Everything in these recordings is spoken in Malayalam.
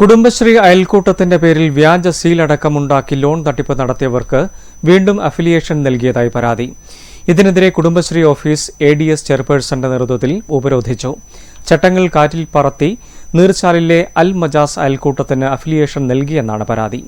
കുടുംബശ്രീ അയൽക്കൂട്ടത്തിന്റെ പേരിൽ വ്യാജ സീൽ അടക്കമുണ്ടാക്കി ലോൺ തട്ടിപ്പ് നടത്തിയവർക്ക് വീണ്ടും അഫിലിയേഷൻ നൽകിയതായി പരാതി. ഇതിനെതിരെ Kudumbashree office A D S ചെയർപേഴ്സന്റെ നേതൃത്വത്തിൽ ഉപരോധിച്ചു. ചട്ടങ്ങൾ കാറ്റിൽ പറത്തി നീർച്ചാലിലെ അൽ മജാസ് അയൽക്കൂട്ടത്തിന് അഫിലിയേഷൻ നൽകിയെന്നാണ് പരാതി.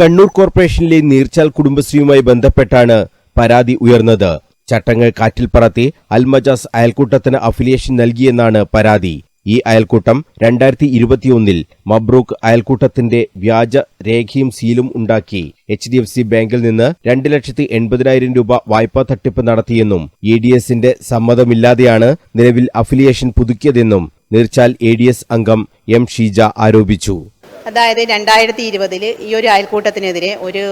കണ്ണൂർ കോർപ്പറേഷനിലെ നീർച്ചാൽ കുടുംബശ്രീയുമായി ബന്ധപ്പെട്ടാണ് പരാതി ഉയർന്നത്. ചട്ടങ്ങൾ കാറ്റിൽ പറത്തി അൽമജാസ് അയൽക്കൂട്ടത്തിന് അഫിലിയേഷൻ നൽകിയെന്നാണ് പരാതി. ഈ അയൽക്കൂട്ടം രണ്ടായിരത്തി ഇരുപത്തിയൊന്നിൽ മബ്രൂക്ക് അയൽക്കൂട്ടത്തിന്റെ വ്യാജ രേഖയും സീലും ഉണ്ടാക്കി. എച്ച് ഡി എഫ് സി ബാങ്കിൽ നിന്ന് രണ്ട് ലക്ഷത്തി എൺപതിനായിരം രൂപ വായ്പാ തട്ടിപ്പ് നടത്തിയെന്നും എ ഡി എസിന്റെ സമ്മതമില്ലാതെയാണ് നിലവിൽ അഫിലിയേഷൻ പുതുക്കിയതെന്നും നീർച്ചാൽ എ ഡി എസ് അംഗം എം ഷീജ ആരോപിച്ചു. അതായത് രണ്ടായിരത്തി ഇരുപതിൽ ഈ ഒരു അയൽക്കൂട്ടത്തിനെതിരെ ഒരു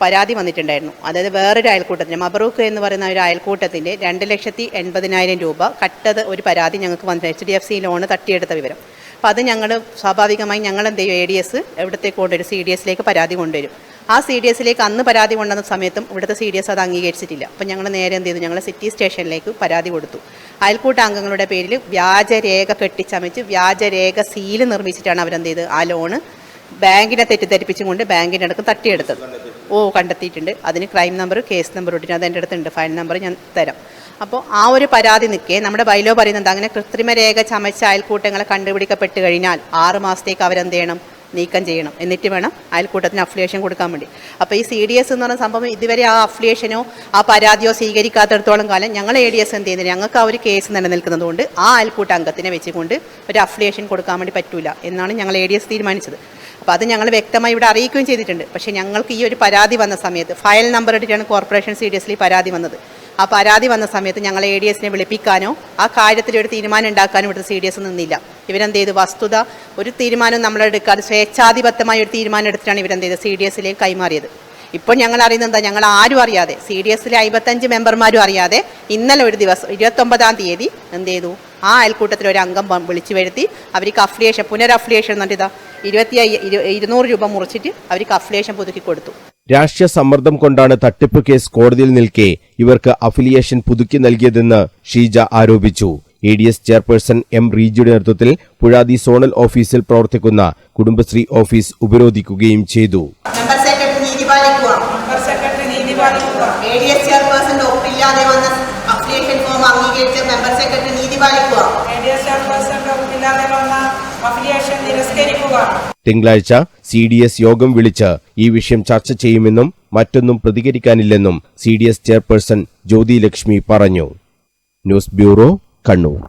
പരാതി വന്നിട്ടുണ്ടായിരുന്നു. അതായത് വേറൊരു അയൽക്കൂട്ടത്തിന് മബറൂക്ക് എന്ന് പറയുന്ന ഒരു അയൽക്കൂട്ടത്തിന്റെ രണ്ട് ലക്ഷത്തി എൺപതിനായിരം രൂപ കട്ടത് ഒരു പരാതി ഞങ്ങൾക്ക് വന്നു. H D F C loan തട്ടിയെടുത്ത വിവരം. അപ്പോൾ അത് ഞങ്ങൾ സ്വാഭാവികമായി ഞങ്ങൾ എന്ത് ചെയ്യും എ ഡി എസ് എവിടത്തേക്ക് കൊണ്ടുവരും സി ഡി എസിലേക്ക് പരാതി കൊണ്ടുവരും. ആ സി ഡി എസിലേക്ക് അന്ന് പരാതി കൊണ്ടുവന്ന സമയത്തും ഇവിടുത്തെ സി ഡി എസ് അത് അംഗീകരിച്ചിട്ടില്ല. അപ്പം ഞങ്ങൾ നേരെ എന്ത് ചെയ്തു? ഞങ്ങൾ സിറ്റി സ്റ്റേഷനിലേക്ക് പരാതി കൊടുത്തു. അയൽക്കൂട്ട അംഗങ്ങളുടെ പേരിൽ വ്യാജരേഖ കെട്ടിച്ചമച്ച് വ്യാജരേഖ സീൽ നിർമ്മിച്ചിട്ടാണ് അവരെന്ത് ചെയ്ത്? ആ ലോണ് ബാങ്കിനെ തെറ്റിദ്ധരിപ്പിച്ചും കൊണ്ട് ബാങ്കിന്റെ അടുത്ത് തട്ടിയെടുത്തത്. ഓ കണ്ടെത്തിയിട്ടുണ്ട്. അതിന് ക്രൈം നമ്പർ കേസ് നമ്പർ ഇട്ടിട്ട് അത് എന്റെ അടുത്തുണ്ട്. ഫയൽ നമ്പർ ഞാൻ തരാം. അപ്പോൾ ആ ഒരു പരാതി നിൽക്കേ നമ്മുടെ ബൈലോ പറയുന്നത് അങ്ങനെ കൃത്രിമരേഖ ചമച്ച അയൽക്കൂട്ടങ്ങളെ കണ്ടുപിടിക്കപ്പെട്ട് കഴിഞ്ഞാൽ ആറ് മാസത്തേക്ക് അവരെന്ത് ചെയ്യണം? നീക്കം ചെയ്യണം. എന്നിട്ട് വേണം അയൽക്കൂട്ടത്തിന് അഫിലിയേഷൻ കൊടുക്കാൻ വേണ്ടി. അപ്പോൾ ഈ സി ഡി എസ് എന്ന് പറയുന്ന സംഭവം ഇതുവരെ ആ അഫിലിയേഷനോ ആ പരാതിയോ സ്വീകരിക്കാത്തടത്തോളം കാലം ഞങ്ങൾ എ ഡി എസ് എന്ത് ചെയ്യുന്നത് ഞങ്ങൾക്ക് ആ ഒരു കേസ് നിലനിൽക്കുന്നതുകൊണ്ട് ആ അയൽക്കൂട്ട അംഗത്തിനെ വെച്ചുകൊണ്ട് ഒരു അഫിലിയേഷൻ കൊടുക്കാൻ വേണ്ടി പറ്റൂല എന്നാണ് ഞങ്ങൾ എ ഡി എസ് തീരുമാനിച്ചത്. അപ്പോൾ അത് ഞങ്ങൾ വ്യക്തമായി ഇവിടെ അറിയിക്കുകയും ചെയ്തിട്ടുണ്ട്. പക്ഷേ ഞങ്ങൾക്ക് ഈ ഒരു പരാതി വന്ന സമയത്ത് ഫയൽ നമ്പർ ഇട്ടിട്ടാണ് കോർപ്പറേഷൻ സി ഡി എസിൽ പരാതി വന്നത്. ആ പരാതി വന്ന സമയത്ത് ഞങ്ങൾ എ ഡി എസിനെ വിളിപ്പിക്കാനോ ആ കാര്യത്തിൽ ഒരു തീരുമാനം ഉണ്ടാക്കാനോ ഇവിടുത്തെ സി ഡി എസ് നിന്നില്ല. ഇവരെന്ത് ചെയ്തു? വസ്തുത ഒരു തീരുമാനം നമ്മളെടുക്കാതെ സ്വേച്ഛാധിപത്യമായ ഒരു തീരുമാനം എടുത്തിട്ടാണ് ഇവരെന്ത് ചെയ്തത്? സി ഡി എസിലേക്ക് കൈമാറിയത്. ഇപ്പോൾ ഞങ്ങൾ അറിയുന്നത് എന്താ? ഞങ്ങൾ ആരും അറിയാതെ സി ഡി എസിലെ അമ്പത്തഞ്ച് മെമ്പർമാരും അറിയാതെ ഇന്നലെ ഒരു ദിവസം ഇരുപത്തൊമ്പതാം തീയതി എന്ത് ചെയ്തു? ആ അയൽക്കൂട്ടത്തിൽ ഒരു അംഗം വിളിച്ചു വരുത്തി. അവർക്ക് അഫിലിയേഷൻ പുനരഫിലിയേഷൻ എന്നിട്ട് ഇരുപത്തി ഇരുന്നൂറ് രൂപ മുറിച്ചിട്ട് അവർക്ക് അഫിലിയേഷൻ പുതുക്കി കൊടുത്തു. രാഷ്ട്രീയ സമ്മർദ്ദം കൊണ്ടാണ് തട്ടിപ്പ് കേസ് കോടതിയിൽ നിൽക്കെ ഇവർക്ക് അഫിലിയേഷൻ പുതുക്കി നൽകിയതെന്ന് ഷീജ ആരോപിച്ചു. A D S chairperson M റീജിയുടെ നേതൃത്വത്തിൽ പുഴാതി സോണൽ ഓഫീസിൽ പ്രവർത്തിക്കുന്ന കുടുംബശ്രീ ഓഫീസ് ഉപരോധിക്കുകയും ചെയ്തു. പാലിക്കുക മെമ്പർ സെക്രട്ടറി നീതി പാലിക്കുക എ ഡി എസ് ചെയർപേഴ്സന്റെ ഒപ്പില്ലാതെ വന്ന അഫിലിയേഷൻ ഫോം അംഗീകരിച്ച് മെമ്പർ സെക്രട്ടറി നീതി പാലിക്കുക എ ഡി എസ് ചെയർപേഴ്സന്റെ ഒപ്പില്ലാതെ വന്ന തിങ്കളാഴ്ച സി ഡി എസ് യോഗം വിളിച്ച് ഈ വിഷയം ചർച്ച ചെയ്യുമെന്നും മറ്റൊന്നും പ്രതികരിക്കാനില്ലെന്നും C D S chairperson Jyothi Lakshmi പറഞ്ഞു. News bureau Kannur.